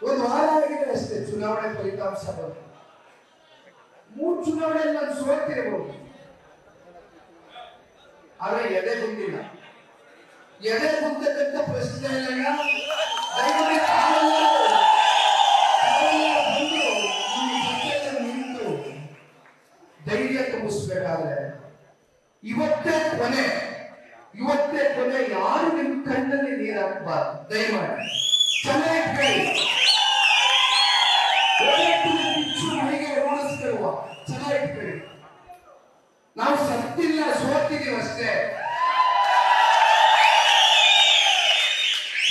ಒಂದು ವಾರ ಆಗಿದೆ ಅಷ್ಟೇ ಚುನಾವಣೆ ಫಲಿತಾಂಶ ಬಂತು ಮೂರು ಚುನಾವಣೆಯಲ್ಲಿ ನಾನು ಸೋತಿರಬಹುದು ಆದ್ರೆ ಎದೆ ಬಂದಿಲ್ಲ ಎದೆ ಕುಂತಕ್ಕಂಥ ಪ್ರಶ್ನೆ ಇಲ್ಲ ಬಂದು ನಿಂತು ಧೈರ್ಯ ತುಂಬಿಸ್ಬೇಕಾದ್ರೆ ಇವತ್ತೇ ಕೊನೆ ಇವತ್ತೇ ಕೊನೆ ಯಾರು ನಿಮ್ ಕಣ್ಣಲ್ಲಿ ನೀರಾಕ್ಬಾರ್ದು ದಯಮಾಡಿ. ಚೆನ್ನಾಗಿ ಕೇಳಿ. ಮನೆಗೆ ಓಡಿಸ್ಕೊಳ್ಳುವ ಚೆನ್ನಾಗಿ ನಾವು ಸತ್ತಿಲ್ಲ ಸೋತಿದೀವಿ ಅಷ್ಟೇ.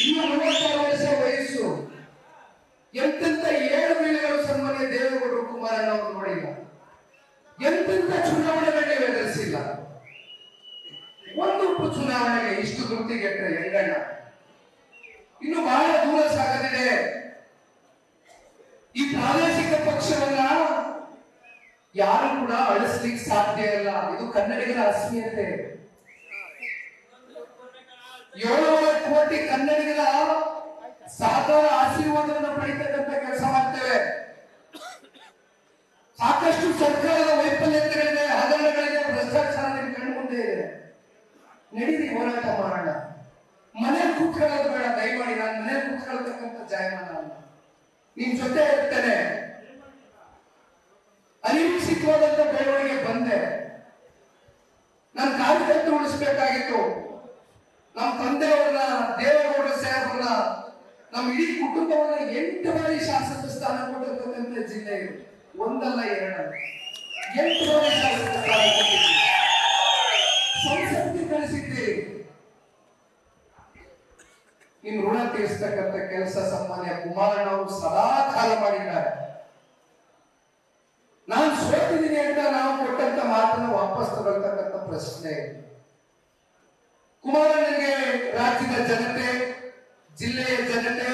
ಇನ್ನು ಮೂವತ್ತಾರು ವರ್ಷ ವಯಸ್ಸು. ಎಂತೆಂತ ಏಳು ವೇಳೆಗಳು ಸನ್ಮಾನ್ಯ ದೇವೇಗೌಡರು ಕುಮಾರಣ್ಣ ಅವರು ನೋಡಿಲ್ಲ ಎಂತೆಂತ ಚುನಾವಣೆಗಳನ್ನೇ ಎದುರಿಸಿಲ್ಲ. ಒಂದು ಚುನಾವಣೆಗೆ ಇಷ್ಟು ಗುರುತಿಗೆಟ್ಟ ಹೆಂಗಣ್ಣ? ಇನ್ನು ಬಹಳ ದೂರ ಸಾಗದಿದೆ. ಈ ಪ್ರಾದೇಶಿಕ ಪಕ್ಷವನ್ನ ಯಾರು ಕೂಡ ಅಳಿಸ್ಲಿಕ್ಕೆ ಸಾಧ್ಯ ಇಲ್ಲ. ಇದು ಕನ್ನಡಿಗರ ಅಸ್ಮಿಯತೆ ಏಳುವರೆ ಕೋಟಿ ಕನ್ನಡಿಗರ ಸಹಕಾರ ಆಶೀರ್ವಾದವನ್ನು ಪಡಿತಕ್ಕಂಥ ಕೆಲಸ ಮಾಡ್ತೇವೆ. ಸಾಕಷ್ಟು ಸರ್ಕಾರದ ವೈಫಲ್ಯತೆಗಳಿದೆ, ಹಗರಣಗಳಿದೆ, ಭ್ರಷ್ಟಾಚಾರ ನಿಮ್ಗೆ ಕಣ್ಣು ಮುಂದೆ ಇದೆ. ನಡೀರಿ ಹೋರಾಟ ಮಾಡೋಣ. ಮನೆ ಕೂತ್ಕೊಳ್ಳೋದು ಬೇಡ, ದಯಮಾಡಿ ನಾನು ಮನೆ ಕೂತ್ಕೊಳ್ತಕ್ಕಂಥ ಜಾಯಮಾನ ಅಲ್ಲ ನಿಮ್ ಜೊತೆ ಇರ್ತೇನೆ. ಅನಿರೀಕ್ಷಿತವಾದಂತ ಬೆಳವಣಿಗೆ ಬಂದೆ. ನಾನು ಕಾರ್ಯಕರ್ತರು ಉಳಿಸ್ಬೇಕಾಗಿತ್ತು. ನಮ್ಮ ತಂದೆಯವ್ರನ್ನ ದೇವೇಗೌಡ ಸಾಹೇಬ್ರನ್ನ ನಮ್ಮ ಇಡೀ ಕುಟುಂಬವನ್ನ ಎಂಟು ಬಾರಿ ಶಾಸಕ ಸ್ಥಾನ ಕೊಟ್ಟಿರ್ತಕ್ಕಂಥ ಜಿಲ್ಲೆ ಒಂದಲ್ಲ ಎರಡಲ್ಲ. ಎಂಟು ಬಾರಿ ಶಾಸಕ ಸ್ಥಾನ ನಿಮ್ ಋಣ ತೀರಿಸ್ತಕ್ಕಂಥ ಕೆಲಸ ಸನ್ಮಾನ್ಯ ಕುಮಾರಣ್ಣ ಅವರು ಸದಾ ಕಾಲ ಮಾಡಿದ್ದಾರೆ. ನಾನು ಸೋತಿದ್ದೀನಿ ಅಂತ ನಾವು ಕೊಟ್ಟಂತ ಮಾತನ್ನು ವಾಪಸ್ ತಗೊಳ್ತಕ್ಕಂಥ ಪ್ರಶ್ನೆ. ಕುಮಾರಣ್ಣನಿಗೆ ರಾಜ್ಯದ ಜನತೆ, ಜಿಲ್ಲೆಯ ಜನತೆ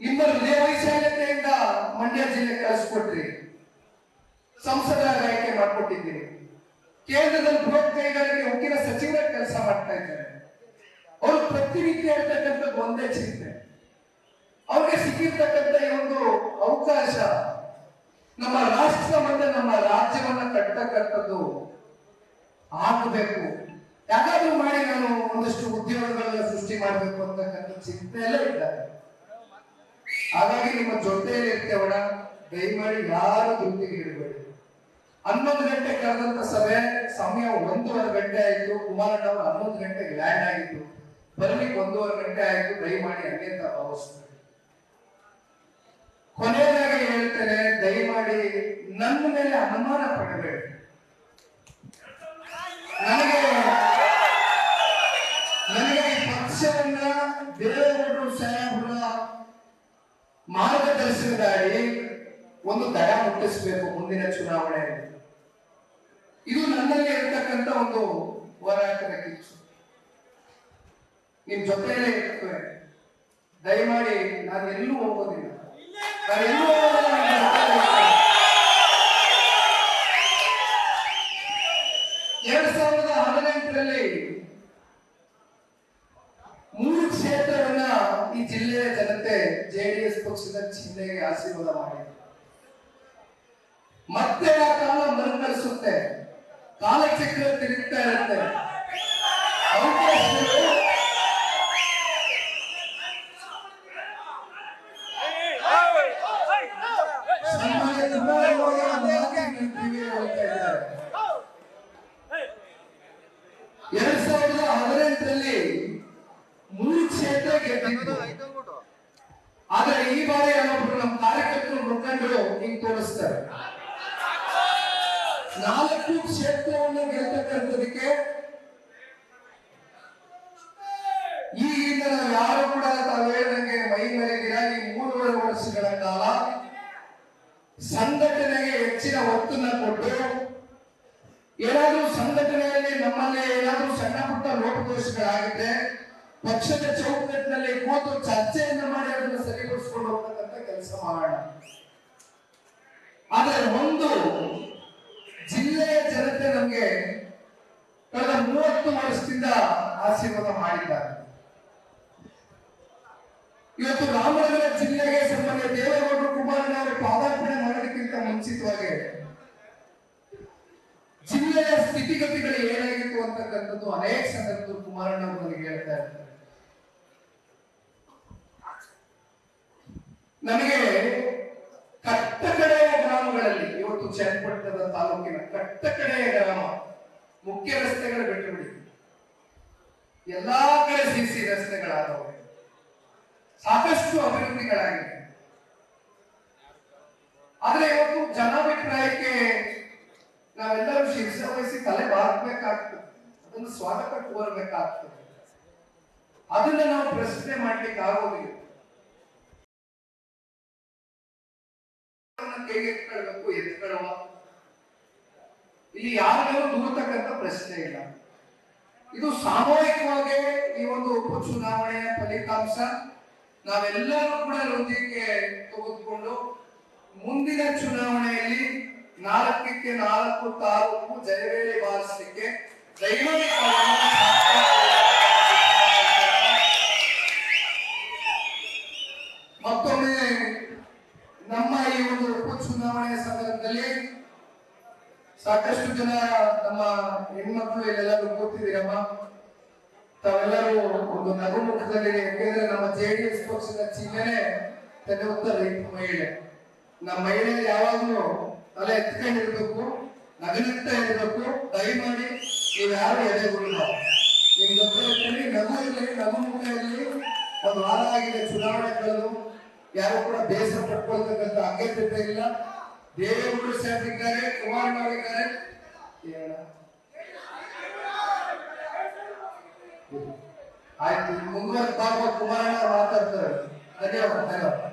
ಇಬ್ಬರು ಹೃದಯ ಮಂಡ್ಯ ಜಿಲ್ಲೆ ಕಳಿಸ್ಕೊಟ್ರಿ. ಸಂಸದರ ಆಯ್ಕೆ ಮಾಡ್ಕೊಟ್ಟಿದ್ದೀರಿ ಕೇಂದ್ರದಲ್ಲಿ ಬೃಹತ್ ಕೈಗಾರಿಕೆ ಉಕ್ಕಿನ ಸಚಿವರ ಕೆಲಸ ಮಾಡ್ತಾ ಇದ್ದಾರೆ. ಅವರು ಪ್ರತಿನಿತ್ಯ ಇರ್ತಕ್ಕಂಥದ್ದು ಒಂದೇ ಚಿಂತೆ ಅವ್ರಿಗೆ ಸಿಕ್ಕಿರ್ತಕ್ಕಂಥ ಈ ಒಂದು ಅವಕಾಶ ನಮ್ಮ ರಾಷ್ಟ್ರ ಮತ್ತೆ ನಮ್ಮ ರಾಜ್ಯವನ್ನ ಕಟ್ಟತಕ್ಕಂಥದ್ದು ಆಗಬೇಕು. ಯಾಕಾದ್ರೂ ಮಾಡಿ ನಾನು ಒಂದಷ್ಟು ಉದ್ಯೋಗಗಳನ್ನ ಸೃಷ್ಟಿ ಮಾಡಬೇಕು ಅಂತಕ್ಕಂಥ ಎಲ್ಲ ಇದ್ದಾರೆ ಹಾಗಾಗಿ ನಿಮ್ಮ ಜೊತೆಯಲ್ಲಿ ಇರ್ತೇವಣ ದಯಮಾಡಿ ಯಾರು ದುಡ್ಡಿಗೆ ಇಡಬೇಡಿ ಹನ್ನೊಂದು ಗಂಟೆ ಕರೆದಂತ ಸಭೆ, ಸಮಯ ಒಂದೂವರೆ ಗಂಟೆ ಆಯಿತು. ಕುಮಾರಣ್ಣ ಅವರು ಹನ್ನೊಂದು ಗಂಟೆಗೆ ಲ್ಯಾಂಡ್ ಆಗಿತ್ತು ಬರ್ಲಿಕ್ಕೆ ಒಂದೂವರೆ ಗಂಟೆ ಆಯ್ತು ದಯಮಾಡಿ ಅಲ್ಲೇ ಭಾವಿಸ್ತಾರೆ. ಕೊನೆಯದಾಗಿ ಹೇಳ್ತೇನೆ, ದಯಮಾಡಿ ನನ್ನ ಮೇಲೆ ಅನುಮಾನ ಪಡಬೇಡಿ. ನನಗೆ ನನಗೆ ಈ ಪಕ್ಷವನ್ನ ದೇವರು ಸಾಹೇಬರ ಮಾರ್ಗದರ್ಶನದಾಗಿ ಒಂದು ದಡ ಮುಟ್ಟಿಸಬೇಕು ಮುಂದಿನ ಚುನಾವಣೆಯಲ್ಲಿ. ಇದು ನನ್ನಲ್ಲಿ ಇರ್ತಕ್ಕಂಥ ಒಂದು ಹೋರಾಟದ ಕಿಚ್ಚು. ನಿಮ್ ಜೊತೆಯಲ್ಲೇ ಇರ್ತೇವೆ. ದಯಮಾಡಿ ನಾನು ಎಲ್ಲೂ ಹೋಗೋದಿಲ್ಲ. ನಾನು ಎರಡ್ ಸಾವಿರದ ಹದಿನೆಂಟರಲ್ಲಿ ಮೂರು ಕ್ಷೇತ್ರವನ್ನ ಈ ಜಿಲ್ಲೆಯ ಜನತೆ ಜೆಡಿಎಸ್ ಪಕ್ಷದ ಚಿಹ್ನೆಗೆ ಆಶೀರ್ವಾದ ಮಾಡಿ ಮತ್ತೆ ಆ ಕಾಲ ಮರುಕಳಿಸುತ್ತೆ. ಕಾಲಚಕ್ರ ತಿರುಗ್ತಾ ಇರುತ್ತೆ. ಅವಕಾಶಗಳು ಸನ್ಮಾನ್ಯ ಕುಮಾರಣ್ಣ ಅವರ ಮಾತಿಗೆ ಕಿವಿ ಹೇಳ್ತಾ ಇದ್ದಾರೆ. ಎರಡ್ ಸಾವಿರದ ಹದಿನೆಂಟರಲ್ಲಿ ಮೂರು ಕ್ಷೇತ್ರ ಗೆದ್ದಿದ್ದು ಆದ್ರೆ ಈ ಬಾರಿ ಯಾರೊಬ್ರು ನಮ್ಮ ಕಾರ್ಯಕರ್ತರು ಮುಖಂಡರು ಹಿಂಗ್ ತೋರಿಸ್ತಾರೆ. ನಾಲ್ಕು ಕ್ಷೇತ್ರವನ್ನು ಗೆಲ್ತಕ್ಕಂಥದಕ್ಕೆ ಈಗಿಂದ ನಾವು ಯಾರು ಕೂಡ ತಾವೇನಂಗೆ ಮೈ ಮೇಲೆ ಈ ಮೂರುವರೆ ವರ್ಷಗಳ ಕಾಲ ಸಂಘಟನೆಗೆ ಹೆಚ್ಚಿನ ಒತ್ತನ್ನ ಕೊಟ್ಟು ಏನಾದ್ರೂ ಸಂಘಟನೆಯಲ್ಲಿ ನಮ್ಮಲ್ಲಿ ಏನಾದ್ರೂ ಸಣ್ಣ ಪುಟ್ಟ ಲೋಪದೋಷಗಳಾಗಿದ್ರೆ ಪಕ್ಷದ ಚೌಕಟ್ಟಿನಲ್ಲಿ ಕೂತು ಚರ್ಚೆಯನ್ನು ಮಾಡಿ ಅದನ್ನು ಸರಿಪಡಿಸಿಕೊಂಡು ಹೋಗ್ತಕ್ಕಂಥ ಕೆಲಸ ಮಾಡೋಣ. ಆದರೆ ಒಂದು ಜಿಲ್ಲೆಯ ಜನತೆ ನಮಗೆ ಕಳೆದ ಮೂವತ್ತು ವರ್ಷದಿಂದ ಆಶೀರ್ವಾದ ಮಾಡಿದ್ದಾರೆ. ಇವತ್ತು ರಾಮನಗರ ಜಿಲ್ಲೆಗೆ ಸಂಬಂಧ ದೇವೇಗೌಡರು ಕುಮಾರನವರು ಪಾದಾರ್ಪಣೆ ಮಾಡೋದಕ್ಕಿಂತ ಮುಂಚಿತವಾಗಿ ಜಿಲ್ಲೆಯ ಸ್ಥಿತಿಗತಿಗಳು ಏನಾಗಿತ್ತು ಅಂತಕ್ಕಂಥದ್ದು ಅನೇಕ ಸಂದರ್ಭದಲ್ಲಿ ಕುಮಾರಣ್ಣ ಅವರಿಗೆ ಹೇಳ್ತಾ ಇರ್ತಾರೆ ನಮಗೆ ಕಟ್ಟ ಕಡೆಯ ಗ್ರಾಮಗಳಲ್ಲಿ, ಇವತ್ತು ಚನ್ನಪಟ್ಟಣದ ತಾಲೂಕಿನ ಕಟ್ಟ ಕಡೆಯ ಗ್ರಾಮ, ಮುಖ್ಯ ರಸ್ತೆಗಳ ಬಿಟ್ಟು ಬಿಡಿ ಎಲ್ಲಾ ಕಡೆ ಸಿಸಿ ರಸ್ತೆಗಳಾದವು. ಸಾಕಷ್ಟು ಅಭಿವೃದ್ಧಿಗಳಾಗಿವೆ. ಆದ್ರೆ ಇವತ್ತು ಜನಾಭಿಪ್ರಾಯಕ್ಕೆ ನಾವೆಲ್ಲರೂ ಶಿಕ್ಷೆ ವಹಿಸಿ ತಲೆ ಬಾರಬೇಕಾಗ್ತದೆ ಅದನ್ನು ಸ್ವಾಗತ ಕೋರಬೇಕಾಗ್ತದೆ. ಅದನ್ನ ನಾವು ಪ್ರಶ್ನೆ ಮಾಡ್ಲಿಕ್ಕೆ ಆಗೋದಿಲ್ಲ. ಕೈಗೆ ಎತ್ಕೊಳ್ಬೇಕು ಎತ್ಕೊಳ್ಳುವ ಇಲ್ಲಿ ಯಾರಿಗೂ ದೂರತಕ್ಕಂಥ ಪ್ರಶ್ನೆ ಇಲ್ಲ. ಇದು ಸಾಮೂಹಿಕವಾಗಿ ಈ ಒಂದು ಉಪಚುನಾವಣೆಯ ಫಲಿತಾಂಶ. ನಾವೆಲ್ಲರೂ ಕೂಡ ಹೃದಯಕ್ಕೆ ತೆಗೆದುಕೊಂಡು ಮುಂದಿನ ಚುನಾವಣೆಯಲ್ಲಿ ನಾಲ್ಕಕ್ಕೆ ನಾಲ್ಕು ತಾಲೂಕು ಜಯವೇರಿ ಬಾರಿಸಲಿಕ್ಕೆ ಮತ್ತೊಮ್ಮೆ ನಮ್ಮ ಈ ಒಂದು ಉಪಚುನಾವಣೆಯ ಸಂದರ್ಭದಲ್ಲಿ ಸಾಕಷ್ಟು ಜನ ನಮ್ಮ ಹೆಣ್ಮಕ್ಳು ಇಲ್ಲೆಲ್ಲರೂ ಕೂತಿದ್ದೀರಮ್ಮ ತಾವೆಲ್ಲರೂ ಒಂದು ನಗು ಮುಖದಲ್ಲಿ ಯಾಕೆಂದ್ರೆ ನಮ್ಮ ಎಸ್ ಪಕ್ಷದ ಚಿಹ್ನೆ ತನ್ನ ರೈತ ಮಹಿಳೆ. ನಮ್ಮ ಮಹಿಳೆ ಯಾವಾಗಲೂ ತಲೆ ಎತ್ಕೊಂಡಿರ್ಬೇಕು ಇರಬೇಕು ಇರ್ಬೇಕು. ದಯಮಾಡಿ ನೀವು ಯಾರು ಎದೆ ನಿಮ್ ಗೊತ್ತಿರಲಿ, ನಗು ಇರಲಿ ನಗು ಇರಲಿ, ಒಂದು ವಾರ ಆಗಿದೆ ಚುನಾವಣೆ ಯಾರು ಕೂಡ ಬೇಸರ ಪಟ್ಕೊಳ್ತಕ್ಕಂಥ ಅಗತ್ಯತೆ ಇಲ್ಲ. ದೇವೇಗೌಡರು ಸಾಹೇಬ್ರಿದ್ದಾರೆ ಕುಮಾರ್ ಮಾಡಿದ್ದಾರೆ ಹೇಳ. ಆಯ್ತು, ಮುಂದುವರೆದ ಕುಮಾರಣ್ಣ ಮಾತಾಡ್ತಾರೆ. ಧನ್ಯವಾದ ಧನ್ಯವಾದ.